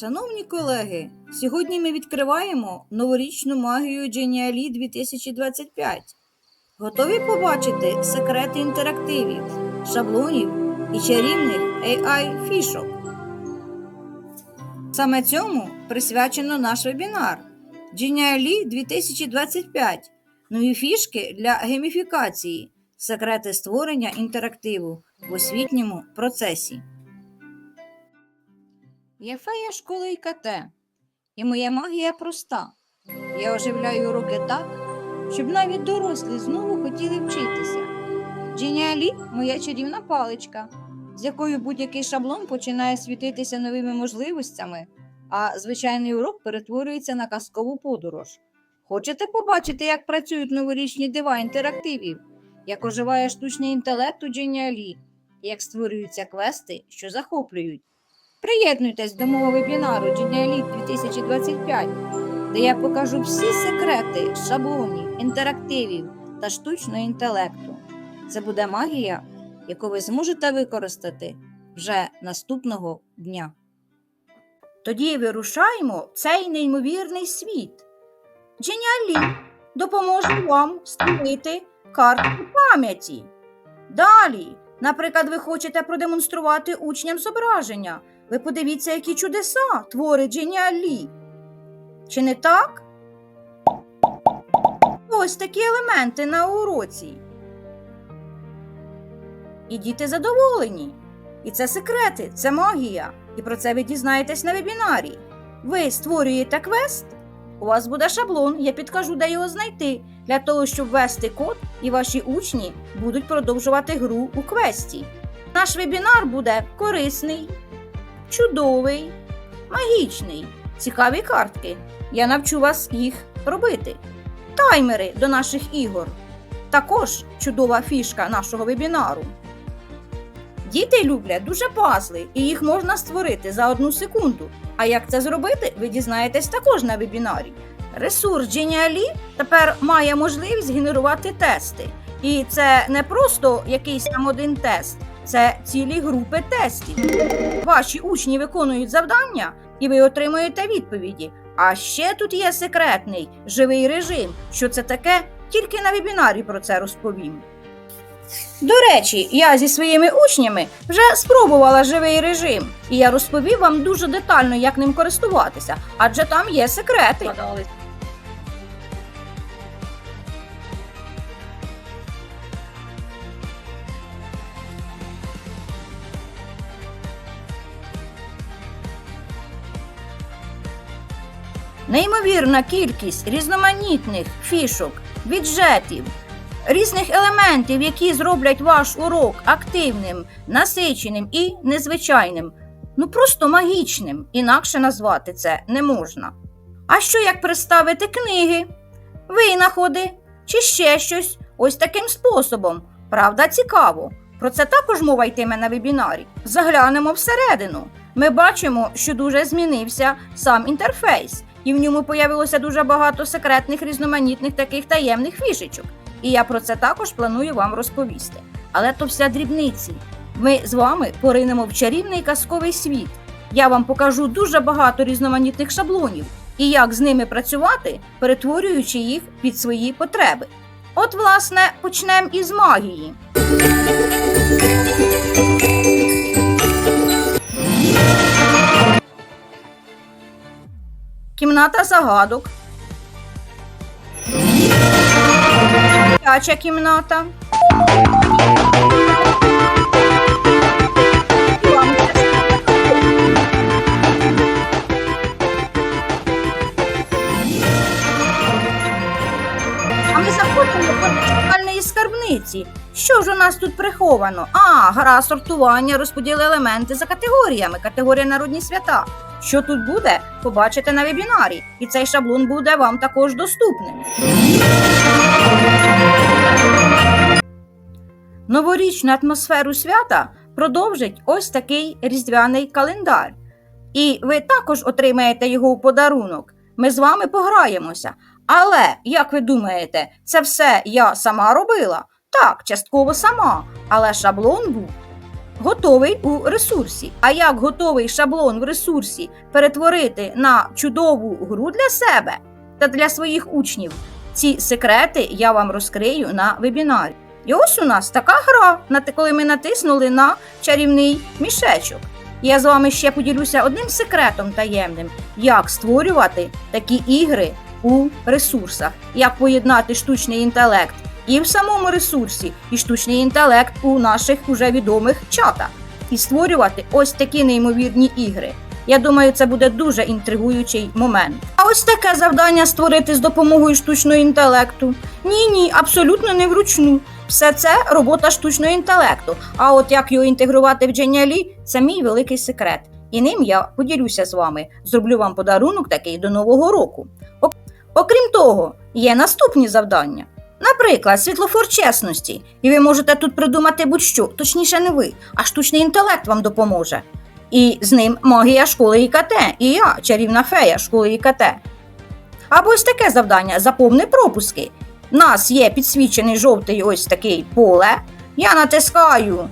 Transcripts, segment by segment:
Шановні колеги, сьогодні ми відкриваємо новорічну магію Geniali 2025. Готові побачити секрети інтерактивів, шаблонів і чарівних AI фішок. Саме цьому присвячено наш вебінар Geniali 2025. Нові фішки для гейміфікації, секрети створення інтерактиву в освітньому процесі. Я фея школи ІКТ, і моя магія проста. Я оживляю уроки так, щоб навіть дорослі знову хотіли вчитися. Дженіалі моя чарівна паличка, з якою будь-який шаблон починає світитися новими можливостями, а звичайний урок перетворюється на казкову подорож. Хочете побачити, як працюють новорічні дива інтерактивів, як оживає штучний інтелект у Дженіалі, як створюються квести, що захоплюють? Приєднуйтесь до мого вебінару Geniality 2025, де я покажу всі секрети шаблонів, інтерактивів та штучного інтелекту. Це буде магія, яку ви зможете використати вже наступного дня. Тоді вирушаємо в цей неймовірний світ. Genially допоможе вам створити картку пам'яті. Далі, наприклад, ви хочете продемонструвати учням зображення. Ви подивіться, які чудеса творить Дженіалі. Чи не так? Ось такі елементи на уроці. І діти задоволені. І це секрети, це магія. І про це ви дізнаєтесь на вебінарі. Ви створюєте квест, у вас буде шаблон, я підкажу, де його знайти, для того, щоб ввести код, і ваші учні будуть продовжувати гру у квесті. Наш вебінар буде корисний, чудовий, магічний, цікаві картки. Я навчу вас їх робити. Таймери до наших ігор. Також чудова фішка нашого вебінару. Діти люблять дуже пазли, і їх можна створити за одну секунду. А як це зробити, ви дізнаєтесь також на вебінарі. Ресурс Geniali тепер має можливість генерувати тести. І це не просто якийсь там один тест, це цілі групи тестів. Ваші учні виконують завдання, і ви отримуєте відповіді. А ще тут є секретний живий режим. Що це таке? Тільки на вебінарі про це розповім. До речі, я зі своїми учнями вже спробувала живий режим, і я розповів вам дуже детально, як ним користуватися, адже там є секрети. Неймовірна кількість різноманітних фішок, віджетів, різних елементів, які зроблять ваш урок активним, насиченим і незвичайним. Ну просто магічним, інакше назвати це не можна. А що як представити книги, винаходи чи ще щось ось таким способом? Правда, цікаво. Про це також мова йтиме на вебінарі. Заглянемо всередину. Ми бачимо, що дуже змінився сам інтерфейс, і в ньому появилося дуже багато секретних різноманітних таких таємних фішечок. І я про це також планую вам розповісти. Але то вся дрібниці. Ми з вами поринемо в чарівний казковий світ. Я вам покажу дуже багато різноманітних шаблонів і як з ними працювати, перетворюючи їх під свої потреби. От, власне, почнемо із магії. Кімната загадок. Дитяча кімната. А ми заходимо до віртуальної скарбниці. Що ж у нас тут приховано? А, гра сортування, розподіл елементи за категоріями, категорія народні свята. Що тут буде, побачите на вебінарі, і цей шаблон буде вам також доступним. Новорічну атмосферу свята продовжить ось такий різдвяний календар. І ви також отримаєте його у подарунок. Ми з вами пограємося. Але, як ви думаєте, це все я сама робила? Так, частково сама, але шаблон був готовий у ресурсі. А як готовий шаблон в ресурсі перетворити на чудову гру для себе та для своїх учнів? Ці секрети я вам розкрию на вебінарі. І ось у нас така гра, коли ми натиснули на чарівний мішечок. Я з вами ще поділюся одним секретом таємним, як створювати такі ігри у ресурсах, як поєднати штучний інтелект і в самому ресурсі, і штучний інтелект у наших уже відомих чатах, і створювати ось такі неймовірні ігри. Я думаю, це буде дуже інтригуючий момент. А ось таке завдання створити з допомогою штучного інтелекту. Ні, ні, абсолютно не вручну. Все це робота штучного інтелекту. А от як його інтегрувати в Genially – це мій великий секрет. І ним я поділюся з вами. Зроблю вам подарунок такий до Нового року. Ок- Окрім того, є наступні завдання. Наприклад, світлофор чесності, і ви можете тут придумати будь-що, точніше, не ви, а штучний інтелект вам допоможе. І з ним магія школи ІКТ, і я, чарівна фея школи ІКТ. Або ось таке завдання заповни пропуски. У нас є підсвічений жовтий ось такий поле. Я натискаю,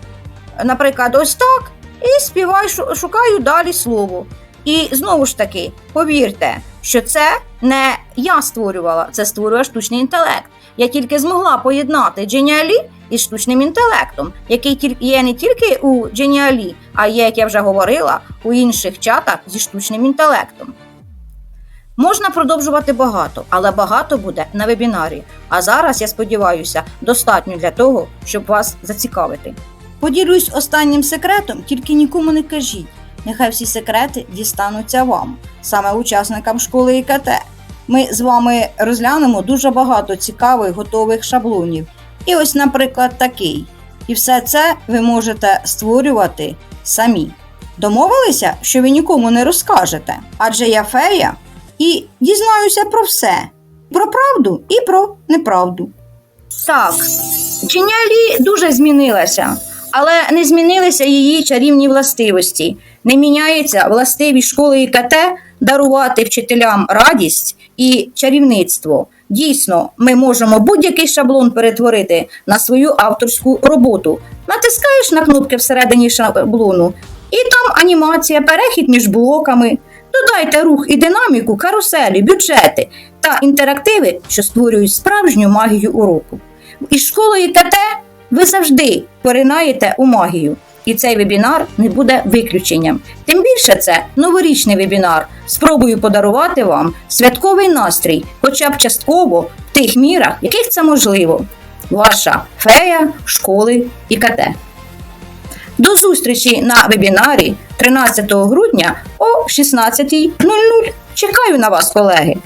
наприклад, ось так, і співаю, шукаю далі слово. І знову ж таки, повірте, що це не я створювала, це створює штучний інтелект. Я тільки змогла поєднати Genially із штучним інтелектом, який є не тільки у Genially, а є, як я вже говорила, у інших чатах зі штучним інтелектом. Можна продовжувати багато, але багато буде на вебінарі. А зараз, я сподіваюся, достатньо для того, щоб вас зацікавити. Поділюсь останнім секретом, тільки нікому не кажіть. Нехай всі секрети дістануться вам, саме учасникам школи ІКТ. Ми з вами розглянемо дуже багато цікавих готових шаблонів. І ось, наприклад, такий. І все це ви можете створювати самі. Домовилися, що ви нікому не розкажете, адже я фея і дізнаюся про все: про правду і про неправду. Так, Дженялі дуже змінилася, але не змінилися її чарівні властивості. Не міняється властивість школи ІКТ дарувати вчителям радість і чарівництво. Дійсно, ми можемо будь-який шаблон перетворити на свою авторську роботу. Натискаєш на кнопки всередині шаблону, і там анімація, перехід між блоками. Додайте рух і динаміку, каруселі, бюджети та інтерактиви, що створюють справжню магію уроку. Із школою ТТ ви завжди поринаєте у магію. І цей вебінар не буде виключенням. Тим більше це новорічний вебінар. Спробую подарувати вам святковий настрій, хоча б частково в тих мірах, яких це можливо. Ваша фея школи ІКТ. До зустрічі на вебінарі 13 грудня о 16.00. Чекаю на вас, колеги!